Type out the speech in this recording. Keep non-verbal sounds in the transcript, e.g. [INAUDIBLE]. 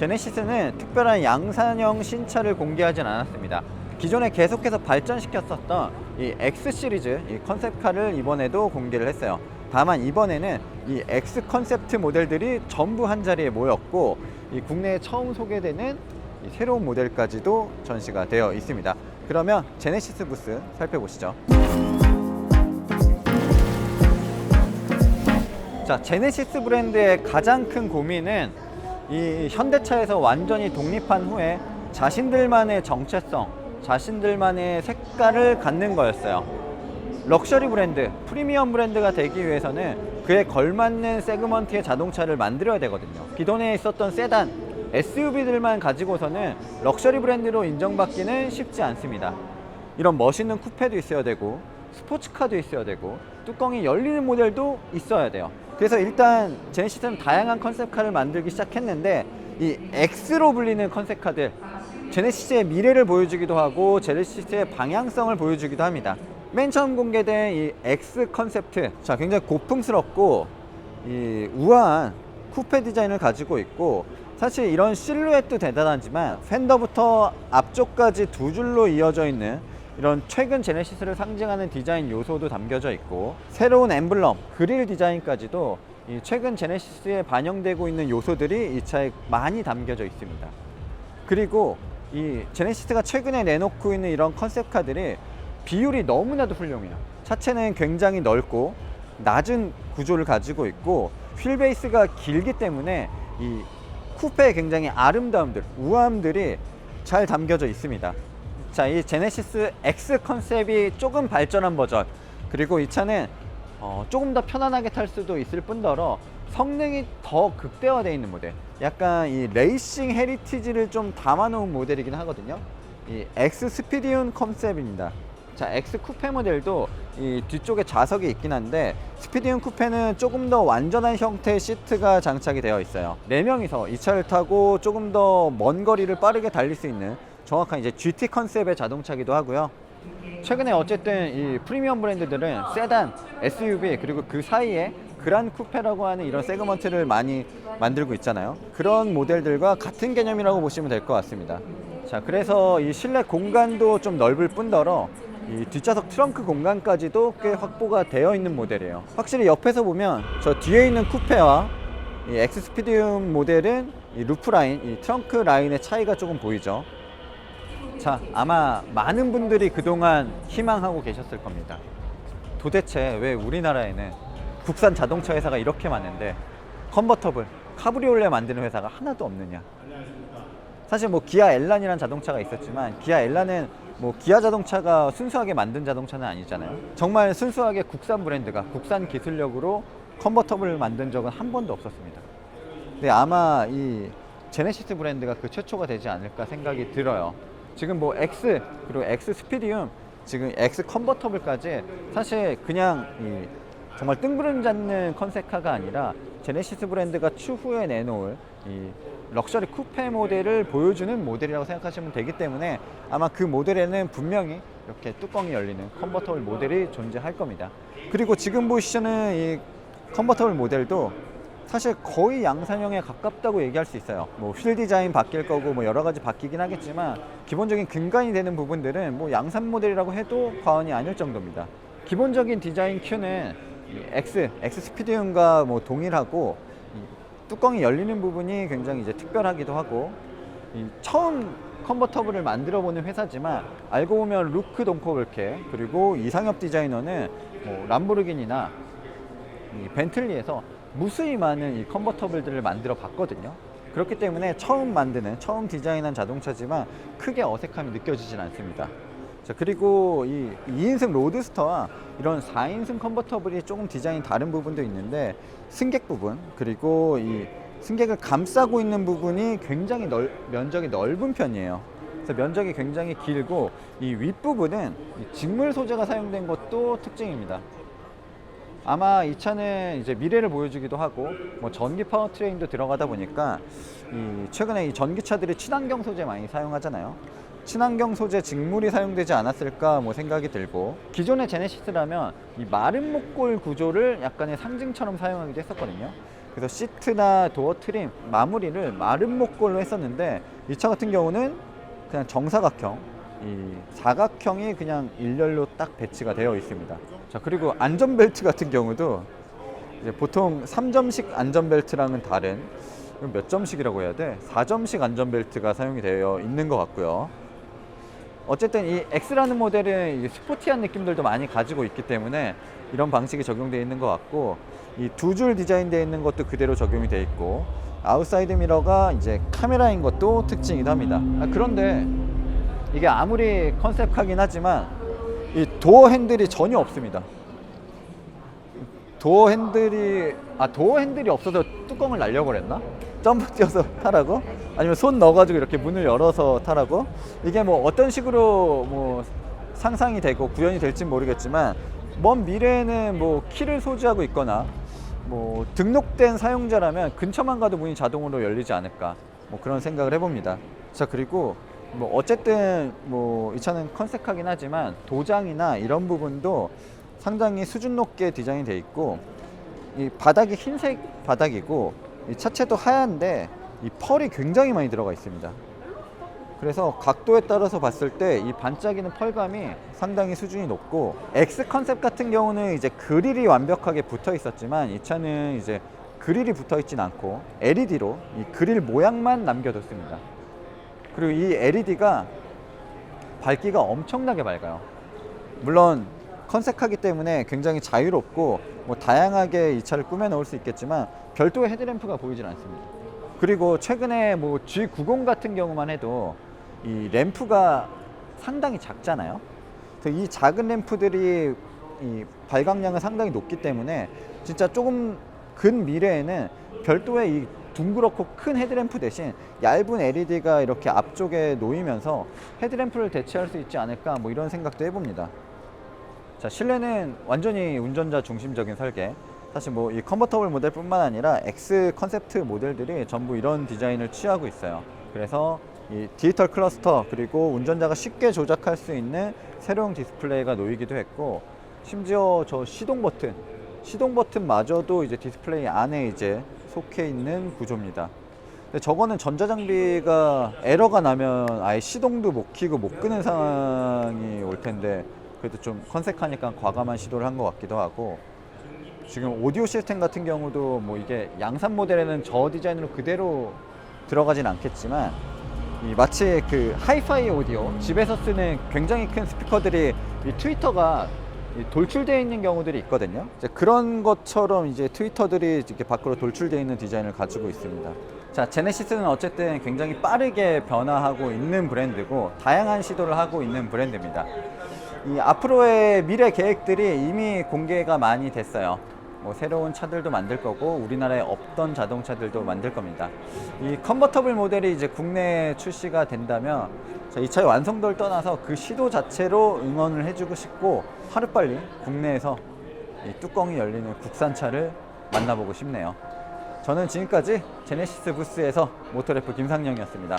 제네시스는 특별한 양산형 신차를 공개하진 않았습니다. 기존에 계속해서 발전시켰었던 이 X 시리즈 이 컨셉카를 이번에도 공개를 했어요. 다만 이번에는 이 X 컨셉트 모델들이 전부 한 자리에 모였고 이 국내에 처음 소개되는 이 새로운 모델까지도 전시가 되어 있습니다. 그러면 제네시스 부스 살펴보시죠. 자, 제네시스 브랜드의 가장 큰 고민은 이 현대차에서 완전히 독립한 후에 자신들만의 정체성, 자신들만의 색깔을 갖는 거였어요. 럭셔리 브랜드, 프리미엄 브랜드가 되기 위해서는 그에 걸맞는 세그먼트의 자동차를 만들어야 되거든요. 기존에 있었던 세단, SUV들만 가지고서는 럭셔리 브랜드로 인정받기는 쉽지 않습니다. 이런 멋있는 쿠페도 있어야 되고 스포츠카도 있어야 되고 뚜껑이 열리는 모델도 있어야 돼요. 그래서 일단 제네시스는 다양한 컨셉카를 만들기 시작했는데 이 X로 불리는 컨셉카들 제네시스의 미래를 보여주기도 하고 제네시스의 방향성을 보여주기도 합니다. 맨 처음 공개된 이 X 컨셉트 자 굉장히 고풍스럽고 이 우아한 쿠페 디자인을 가지고 있고 사실 이런 실루엣도 대단하지만 팬더부터 앞쪽까지 두 줄로 이어져 있는 이런 최근 제네시스를 상징하는 디자인 요소도 담겨져 있고 새로운 엠블럼, 그릴 디자인까지도 이 최근 제네시스에 반영되고 있는 요소들이 이 차에 많이 담겨져 있습니다. 그리고 이 제네시스가 최근에 내놓고 있는 이런 컨셉카들이 비율이 너무나도 훌륭해요. 차체는 굉장히 넓고 낮은 구조를 가지고 있고 휠 베이스가 길기 때문에 이 쿠페의 굉장히 아름다움들, 우아함들이 잘 담겨져 있습니다. 자, 이 제네시스 X 컨셉이 조금 발전한 버전. 그리고 이 차는 어, 조금 더 편안하게 탈 수도 있을 뿐더러 성능이 더 극대화되어 있는 모델. 약간 이 레이싱 헤리티지를 좀 담아놓은 모델이긴 하거든요. 이 X 스피디움 컨셉입니다. 자, X 쿠페 모델도 이 뒤쪽에 좌석이 있긴 한데 스피디움 쿠페는 조금 더 완전한 형태의 시트가 장착이 되어 있어요. 네 명이서 이 차를 타고 조금 더 먼 거리를 빠르게 달릴 수 있는 정확한 이제 GT 컨셉의 자동차기도 하고요. 최근에 어쨌든 이 프리미엄 브랜드들은 세단, SUV 그리고 그 사이에 그란 쿠페라고 하는 이런 세그먼트를 많이 만들고 있잖아요. 그런 모델들과 같은 개념이라고 보시면 될 것 같습니다. 자, 그래서 이 실내 공간도 좀 넓을 뿐더러 이 뒷좌석 트렁크 공간까지도 꽤 확보가 되어 있는 모델이에요. 확실히 옆에서 보면 저 뒤에 있는 쿠페와 이 엑스스피디움 모델은 이 루프 라인, 이 트렁크 라인의 차이가 조금 보이죠. 자, 아마 많은 분들이 그동안 희망하고 계셨을 겁니다. 도대체 왜 우리나라에는 국산 자동차 회사가 이렇게 많은데 컨버터블, 카브리올레 만드는 회사가 하나도 없느냐? 사실 뭐 기아 엘란이라는 자동차가 있었지만 기아 엘란은 뭐 기아 자동차가 순수하게 만든 자동차는 아니잖아요. 정말 순수하게 국산 브랜드가 국산 기술력으로 컨버터블을 만든 적은 한 번도 없었습니다. 근데 아마 이 제네시스 브랜드가 그 최초가 되지 않을까 생각이 들어요. 지금 뭐 X 그리고 X 스피디움 지금 X 컨버터블까지 사실 그냥 이 정말 뜬구름 잡는 컨셉카가 아니라 제네시스 브랜드가 추후에 내놓을 이 럭셔리 쿠페 모델을 보여주는 모델이라고 생각하시면 되기 때문에 아마 그 모델에는 분명히 이렇게 뚜껑이 열리는 컨버터블 모델이 존재할 겁니다. 그리고 지금 보시는 이 컨버터블 모델도 사실 거의 양산형에 가깝다고 얘기할 수 있어요. 뭐 휠 디자인 바뀔 거고 뭐 여러 가지 바뀌긴 하겠지만 기본적인 근간이 되는 부분들은 뭐 양산 모델이라고 해도 과언이 아닐 정도입니다. 기본적인 디자인 큐는 이 X, X 스피디움과 뭐 동일하고 이 뚜껑이 열리는 부분이 굉장히 이제 특별하기도 하고 이 처음 컨버터블을 만들어 보는 회사지만 알고 보면 루크 동코블케 그리고 이상엽 디자이너는 뭐 람보르기니나 이 벤틀리에서 무수히 많은 이 컨버터블들을 만들어 봤거든요. 그렇기 때문에 처음 만드는, 처음 디자인한 자동차지만 크게 어색함이 느껴지진 않습니다. 자, 그리고 이 2인승 로드스터와 이런 4인승 컨버터블이 조금 디자인이 다른 부분도 있는데 승객 부분, 그리고 이 승객을 감싸고 있는 부분이 굉장히 넓, 면적이 넓은 편이에요. 그래서 면적이 굉장히 길고 이 윗부분은 이 직물 소재가 사용된 것도 특징입니다. 아마 이 차는 이제 미래를 보여주기도 하고 뭐 전기 파워트레인도 들어가다 보니까 이 최근에 이 전기차들이 친환경 소재 많이 사용하잖아요. 친환경 소재 직물이 사용되지 않았을까 뭐 생각이 들고 기존의 제네시스라면 이 마른 목골 구조를 약간의 상징처럼 사용하기도 했었거든요. 그래서 시트나 도어 트림 마무리를 마른 목골로 했었는데 이 차 같은 경우는 그냥 정사각형 이 사각형이 그냥 일렬로 딱 배치가 되어 있습니다. 자 그리고 안전벨트 같은 경우도 보통 3점식 안전벨트랑은 다른 몇 점씩이라고 해야 돼? 4점식 안전벨트가 사용이 되어 있는 것 같고요. 어쨌든 이 X라는 모델은 이 스포티한 느낌들도 많이 가지고 있기 때문에 이런 방식이 적용되어 있는 것 같고 이 두 줄 디자인되어 있는 것도 그대로 적용이 되어 있고 아웃사이드 미러가 이제 카메라인 것도 특징이기도 합니다. 아, 그런데 이게 아무리 컨셉하긴 하지만 이 도어 핸들이 전혀 없습니다. 도어 핸들이 아 도어 핸들이 없어서 뚜껑을 날려고 그랬나? 점프 뛰어서 [LAUGHS] 타라고? 아니면 손 넣어가지고 이렇게 문을 열어서 타라고? 이게 뭐 어떤 식으로 뭐 상상이 되고 구현이 될지 모르겠지만 먼 미래에는 뭐 키를 소지하고 있거나 뭐 등록된 사용자라면 근처만 가도 문이 자동으로 열리지 않을까 뭐 그런 생각을 해봅니다. 자 그리고 뭐 어쨌든 뭐 이 차는 컨셉하긴 하지만 도장이나 이런 부분도 상당히 수준 높게 디자인이 돼 있고 이 바닥이 흰색 바닥이고 이 차체도 하얀데 이 펄이 굉장히 많이 들어가 있습니다. 그래서 각도에 따라서 봤을 때 이 반짝이는 펄감이 상당히 수준이 높고 X 컨셉 같은 경우는 이제 그릴이 완벽하게 붙어 있었지만 이 차는 이제 그릴이 붙어 있진 않고 LED로 이 그릴 모양만 남겨뒀습니다. 그리고 이 LED가 밝기가 엄청나게 밝아요. 물론 컨셉하기 때문에 굉장히 자유롭고 뭐 다양하게 이 차를 꾸며 넣을 수 있겠지만 별도의 헤드램프가 보이질 않습니다. 그리고 최근에 뭐 G90 같은 경우만 해도 이 램프가 상당히 작잖아요. 이 작은 램프들이 이 발광량은 상당히 높기 때문에 진짜 조금 근 미래에는 별도의 이 둥그렇고 큰 헤드램프 대신 얇은 LED가 이렇게 앞쪽에 놓이면서 헤드램프를 대체할 수 있지 않을까 뭐 이런 생각도 해봅니다. 자 실내는 완전히 운전자 중심적인 설계. 사실 뭐 이 컨버터블 모델뿐만 아니라 X 컨셉트 모델들이 전부 이런 디자인을 취하고 있어요. 그래서 이 디지털 클러스터 그리고 운전자가 쉽게 조작할 수 있는 새로운 디스플레이가 놓이기도 했고 심지어 저 시동 버튼 시동 버튼마저도 이제 디스플레이 안에 이제 속해 있는 구조입니다. 근데 저거는 전자장비가 에러가 나면 아예 시동도 못 켜고 못 끄는 상황이 올 텐데 그래도 좀 컨셉하니까 과감한 시도를 한 것 같기도 하고 지금 오디오 시스템 같은 경우도 뭐 이게 양산 모델에는 저 디자인으로 그대로 들어가진 않겠지만 이 마치 그 하이파이 오디오 집에서 쓰는 굉장히 큰 스피커들이 이 트위터가 이 돌출되어 있는 경우들이 있거든요. 그런 것처럼 이제 트위터들이 이렇게 밖으로 돌출되어 있는 디자인을 가지고 있습니다. 자, 제네시스는 어쨌든 굉장히 빠르게 변화하고 있는 브랜드고 다양한 시도를 하고 있는 브랜드입니다. 이 앞으로의 미래 계획들이 이미 공개가 많이 됐어요. 뭐 새로운 차들도 만들 거고 우리나라에 없던 자동차들도 만들 겁니다. 이 컨버터블 모델이 이제 국내에 출시가 된다면 자, 이 차의 완성도를 떠나서 그 시도 자체로 응원을 해주고 싶고 하루빨리 국내에서 이 뚜껑이 열리는 국산차를 만나보고 싶네요. 저는 지금까지 제네시스 부스에서 모터래프 김상영이었습니다.